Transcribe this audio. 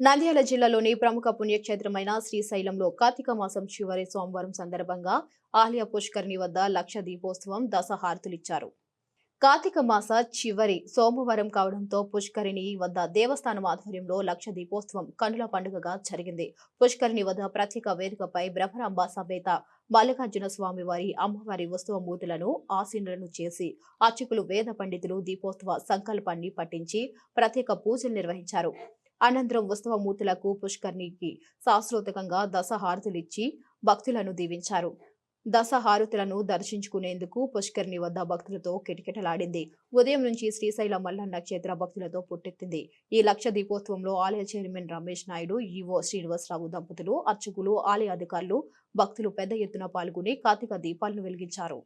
నంద్యాల జిల్లాలోని ప్రముఖ పుణ్యక్షేత్రమైన శ్రీశైలంలో కార్తీక మాసం చివరి సోమవారం సందర్భంగా ఆలయ పుష్కరిణి వద్ద లక్ష దీపోత్సవం దశహారతులిచ్చారు. కార్తీక మాస చివరి సోమవారం కావడంతో పుష్కరిణి వద్ద దేవస్థానం ఆధ్వర్యంలో లక్ష దీపోత్సవం కనుల పండుగగా జరిగింది. పుష్కరిణి వద్ద ప్రత్యేక వేదికపై బ్రహ్మరాంబ సమేత మల్లికార్జున స్వామి వారి అమ్మవారి ఉత్సవ మూర్తులను ఆసీనులను చేసి అర్చకులు వేద పండితులు దీపోత్సవ సంకల్పాన్ని పట్టించి ప్రత్యేక పూజలు నిర్వహించారు. అనంతరం ఉత్సవమూర్తులకు పుష్కర్ణికి శాస్త్రోతకంగా దశహారతులిచ్చి భక్తులను దీవించారు. దశహారతులను దర్శించుకునేందుకు పుష్కర్ణి వద్ద భక్తులతో కిటకిటలాడింది. ఉదయం నుంచి శ్రీశైల మల్లన్న క్షేత్ర భక్తులతో పుట్టెత్తింది. ఈ లక్ష దీపోత్సవంలో ఆలయ చైర్మన్ రమేష్ నాయుడు ఈవో శ్రీనివాసరావు దంపతులు అర్చకులు ఆలయ అధికారులు భక్తులు పెద్ద ఎత్తున పాల్గొని కార్తీక దీపాలను వెలిగించారు.